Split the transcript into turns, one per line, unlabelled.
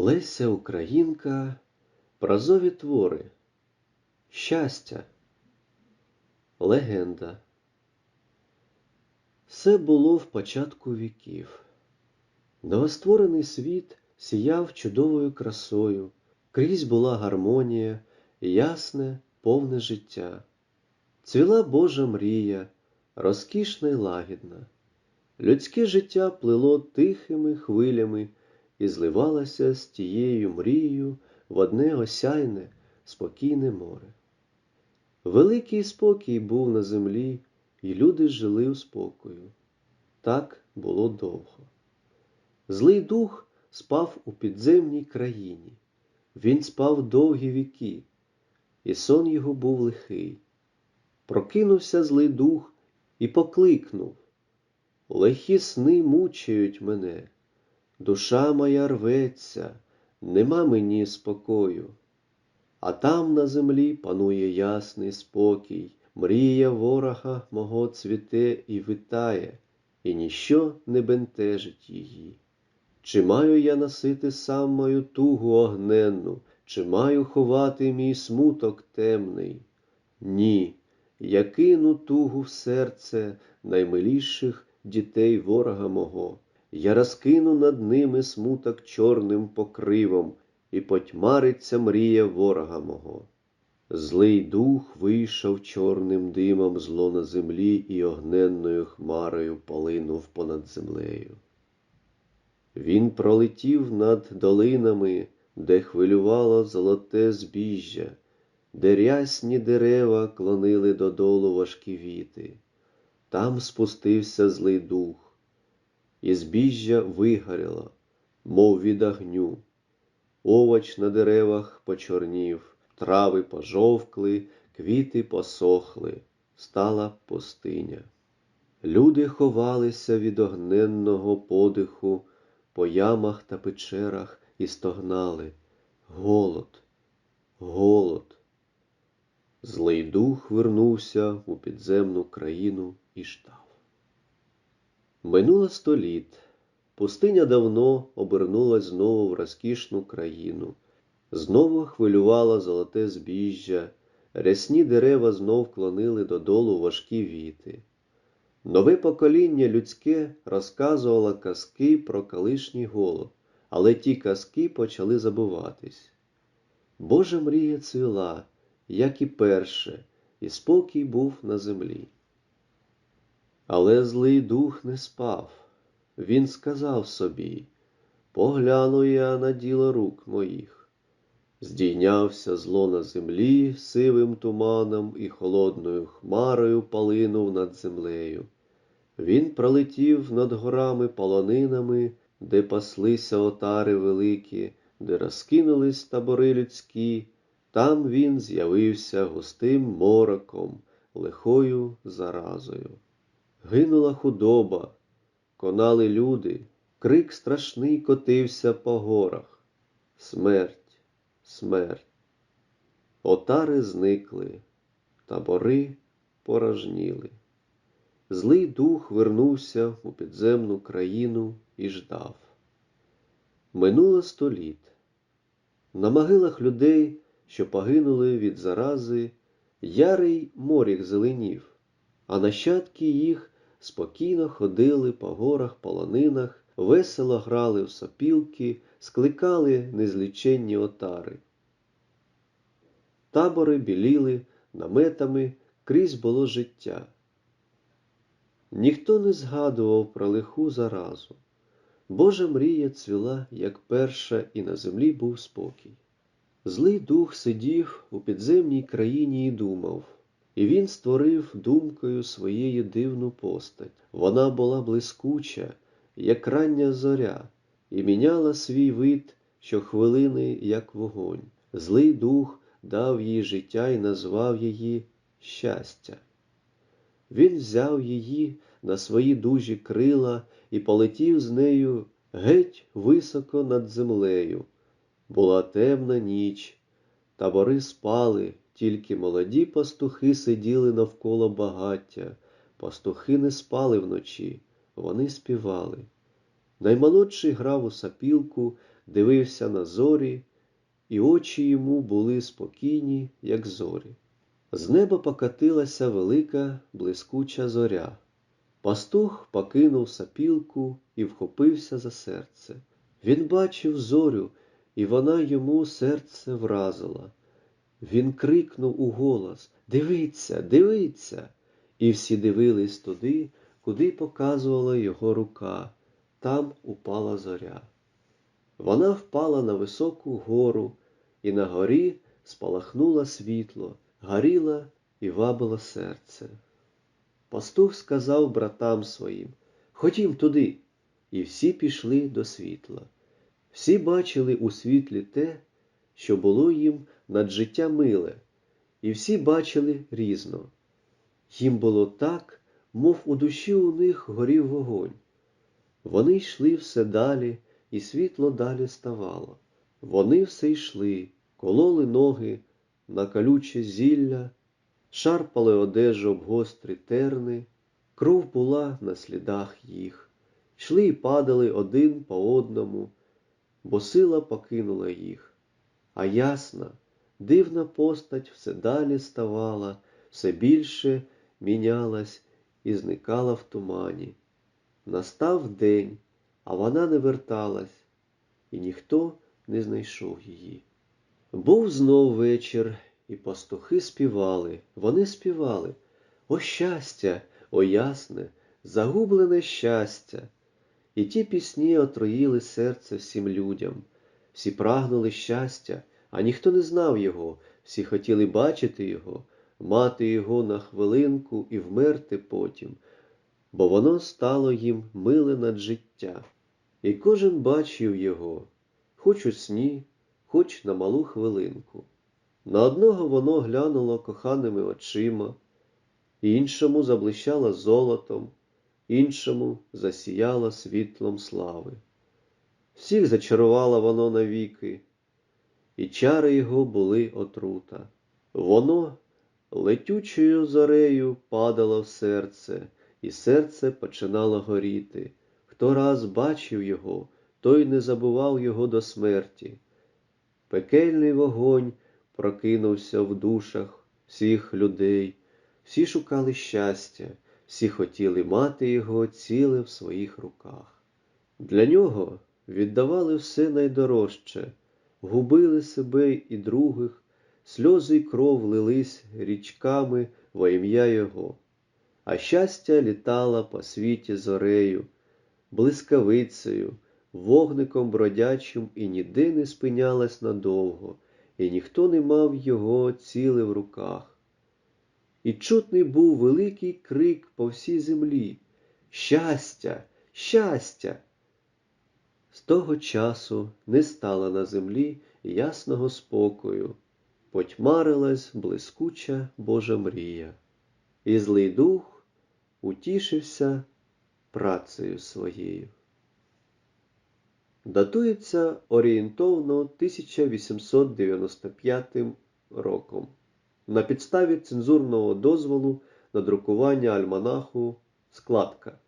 Леся Українка, прозові твори, щастя, легенда. Все було в початку віків. Новостворений світ сіяв чудовою красою, крізь була гармонія, ясне, повне життя. Цвіла Божа мрія, розкішна й лагідна. Людське життя плило тихими хвилями і зливалося з тією мрією в одне осяйне, спокійне море. Великий спокій був на землі, і люди жили у спокою. Так було довго. Злий дух спав у підземній країні. Він спав довгі віки, і сон його був лихий. Прокинувся злий дух і покликнув Лихі сни мучають мене, душа моя рветься, нема мені спокою. А там на землі панує ясний спокій, мрія ворога мого цвіте і витає, і ніщо не бентежить її. Чи маю я носити сам мою тугу огненну, чи маю ховати мій смуток темний? Ні, я кину тугу в серце наймиліших дітей ворога мого. Я розкину над ними смуток чорним покривом, і потьмариться мрія ворога мого. Злий дух вийшов чорним димом зло на землі і огненною хмарою полинув понад землею. Він пролетів над долинами, де хвилювало золоте збіжжя, де рясні дерева клонили додолу важкі віти. Там спустився злий дух, і збіжжя вигоріло, мов від огню. Овоч на деревах почорнів, трави пожовкли, квіти посохли, стала пустиня. Люди ховалися від огненного подиху по ямах та печерах і стогнали Голод, голод. Злий дух вернувся у підземну країну і ждав. Минуло сто літ. Пустиня давно обернулась знову в розкішну країну, знову хвилювала золоте збіжжя, рясні дерева знов клонили додолу важкі віти. Нове покоління людське розказувало казки про колишній голод, але ті казки почали забуватись. Божа мрія цвіла, як і перше, і спокій був на землі. Але злий дух не спав. Він сказав собі Погляну я на діло рук моїх. Здійнявся зло на землі сивим туманом і холодною хмарою полинув над землею. Він пролетів над горами полонинами, де паслися отари великі, де розкинулись табори людські. Там він з'явився густим мороком, лихою заразою. Гинула худоба, конали люди, крик страшний котився по горах. Смерть, смерть. Отари зникли, табори порожніли. Злий дух вернувся у підземну країну і ждав. Минуло сто літ. На могилах людей, що погинули від зарази, ярий морік зеленів, а нащадки їх спокійно ходили по горах, полонинах, весело грали в сопілки, скликали незліченні отари. Табори біліли наметами, крізь було життя. Ніхто не згадував про лиху заразу. Божа мрія цвіла, як перша, і на землі був спокій. Злий дух сидів у підземній країні і думав, і він створив думкою своєю дивну постать. Вона була блискуча, як рання зоря, і міняла свій вид щохвилини, як вогонь. Злий дух дав їй життя і назвав її щастя. Він взяв її на свої дужі крила і полетів з нею геть високо над землею. Була темна ніч, табори спали, тільки молоді пастухи сиділи навколо багаття. Пастухи не спали вночі, вони співали. Наймолодший грав у сапілку, дивився на зорі, і очі йому були спокійні, як зорі. З неба покатилася велика блискуча зоря. Пастух покинув сапілку і вхопився за серце. Він бачив зорю, і вона йому серце вразила. Він крикнув у голос Дивіться, дивіться! І всі дивились туди, куди показувала його рука. Там упала зоря. Вона впала на високу гору, і на горі спалахнуло світло, горіла і вабило серце. Пастух сказав братам своїм Ходім туди. І всі пішли до світла. Всі бачили у світлі те, що було їм над життя миле, і всі бачили різно. Їм було так, мов у душі у них горів вогонь. Вони йшли все далі, і світло далі ставало. Вони все йшли, кололи ноги на калюче зілля, шарпали одежу об гострі терни, кров була на слідах їх, йшли і падали один по одному, бо сила покинула їх. А ясна, дивна постать все далі ставала, все більше мінялась і зникала в тумані. Настав день, а вона не верталась, і ніхто не знайшов її. Був знов вечір, і пастухи співали, вони співали. О щастя, о ясне, загублене щастя. І ті пісні отруїли серце всім людям. Всі прагнули щастя, а ніхто не знав його, всі хотіли бачити його, мати його на хвилинку і вмерти потім, бо воно стало їм миле над життя. І кожен бачив його, хоч у сні, хоч на малу хвилинку. На одного воно глянуло коханими очима, іншому заблищало золотом, іншому засіяло світлом слави. Всіх зачарувало воно навіки, і чари його були отрута. Воно летючою зорею падало в серце, і серце починало горіти. Хто раз бачив його, той не забував його до смерті. Пекельний вогонь прокинувся в душах всіх людей, всі шукали щастя, всі хотіли мати його ціле в своїх руках. Для нього віддавали все найдорожче, губили себе і других, сльози й кров лились річками во ім'я його, а щастя літало по світі зорею, блискавицею, вогником бродячим і ніде не спинялась надовго, і ніхто не мав його ціле в руках. І чутний був великий крик по всій землі Щастя, щастя! З того часу не стало на землі ясного спокою, потьмарилась блискуча Божа мрія, і злий дух утішився працею своєю. Датується орієнтовно 1895 роком на підставі цензурного дозволу на друкування альманаху складка.